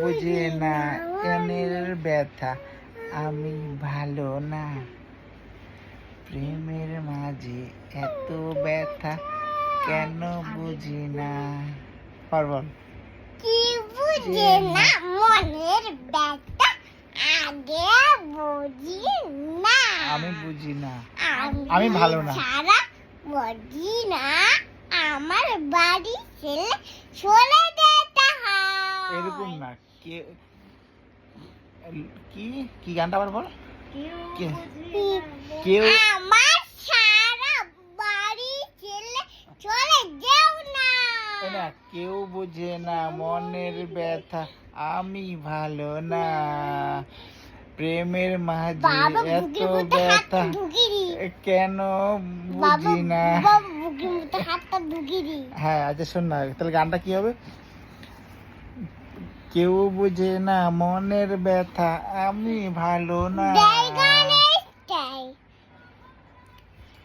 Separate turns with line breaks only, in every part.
বুঝে না এনের ব্যথা আমি ভালো না। প্রেমের মাঝে এত ব্যথা কেন বুঝি না? পারবল
কি বুঝে না? মনের ব্যথা আগে বুঝি না।
আমি বুঝি না। আমি ভালো না।
সারা বুঝি না। আমার বাড়ি ছেলে চলে
এরকম না। কে কি? কি গানটা আবার বল? কেউ
আমার সারা বাড়ি ছেলে চলে যেও না।
না কেউ বুঝে না মনের ব্যথা আমি ভালো না। প্রেমের মাঝে এত ব্যথা কেন বুঝি না? হ্যাঁ আচ্ছা শোন না তাহলে গানটা কি হবে? কেউ বুঝে না মনের ব্যথা আমি ভালো না।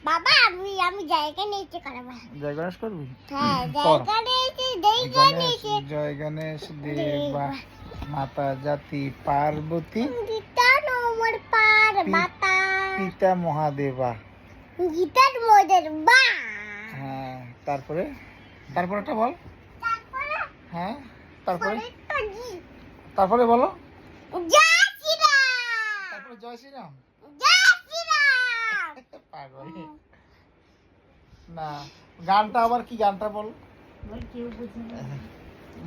বাবা আমি আমি জায়গা কারাবা
করবি
হ্যাঁ
দেবা। মাতা জাতি পার্বতী।
গীতা নম্বর পার মাতা?
পিতা মহাদেবা।
গীতার মোদের বা
হ্যাঁ তারপরে? তারপরেটা বল।
তারপরে?
হ্যাঁ তারপরে? তারপরে বলো।
জয়
তারপরে জয় শ্রীরাম। পাগল। না গানটা আবার কি গানটা বল?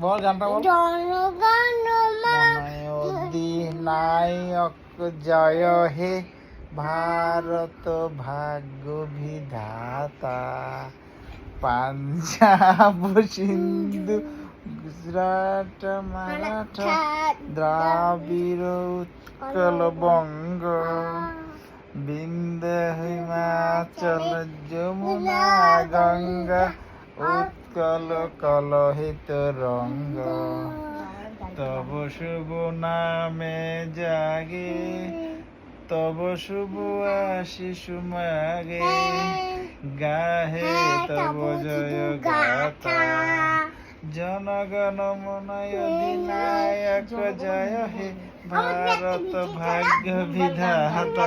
বল গানটা বল। অধিনায়ক জয় হে ভারত ভাগ্য বিধাতা। পাঞ্জাব সিন্ধু গুজরাট মারাঠা দ্রাবিড় উৎকল বঙ্গ বিন্দ হিমাচল যমুনা গঙ্গা উৎকল কলহিত রঙ্গ তব শুভ নামে জাগে তব শুভ আশিস মাগে গাহে তব জয় গাথা জনগণ মনয় অধিনায়ক জয় হে ভারত ভাগ্য বিধাতা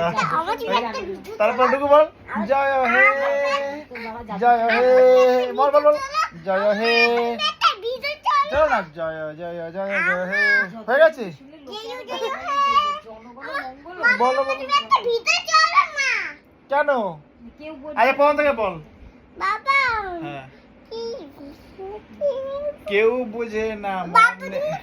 তারপর টুকু বল। জয় হে। জয় হে। বল বল বল। জয় হে। চলো না। জয় জয় জয় জয় হে। হয়ে গেছে? বলো বলো। কেন? আরে প্রথম থেকে বল।
বাবা।
হ্যাঁ। কেউ বুঝে না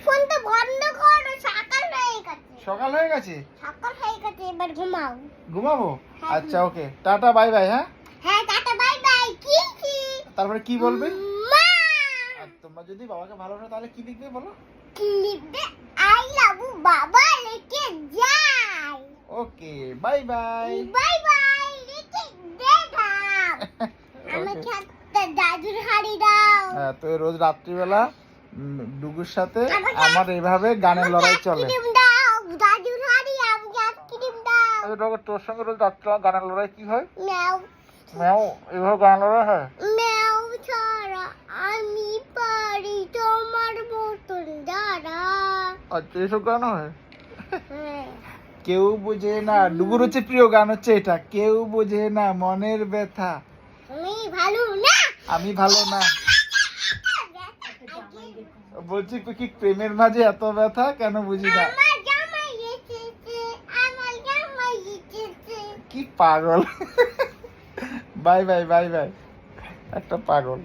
ফোনটা বন্ধ করো সকাল হয়ে গেছে।
সকাল হয়ে গেছে?
সকাল হয়ে গেছে এবার ঘুমাও।
ঘুমাবো? আচ্ছা ওকে। টাটা বাই বাই হ্যাঁ?
হ্যাঁ টাটা বাই বাই কি কি?
তারপরে কি বলবে? আর তোমরা যদি বাবাকে ভালোবাসো তাহলে কি লিখবে বলো?
ক্লিপে আই লাভ বাবা লিখে যাই
ওকে বাই বাই।
বাই
হ্যাঁ তো রোজ রাত্রিবেলা ডুগুর সাথে আমার এইভাবে গানের লড়াই চলে। আচ্ছা, তোর সঙ্গে রোজ গানের লড়াই কি হয়?
ম্যাও।
এইভাবে গান লড়াই হয়?
ম্যাও ছাড়া আমি পারি তোমার মতন দাঁড়া
আচ্ছা এইসব গান হয়?
হ্যাঁ।
কেউ বোঝে না ডুগুর হচ্ছে প্রিয় গান হচ্ছে এটা কেউ বোঝে না মনের ব্যথা।
আমি ভালো না।
আমি ভালো না। বলছি তো কি প্রেমের মাঝে এত ব্যথা? কেন বুঝি না? কি পাগল। Bye bye bye bye. একটা পাগল।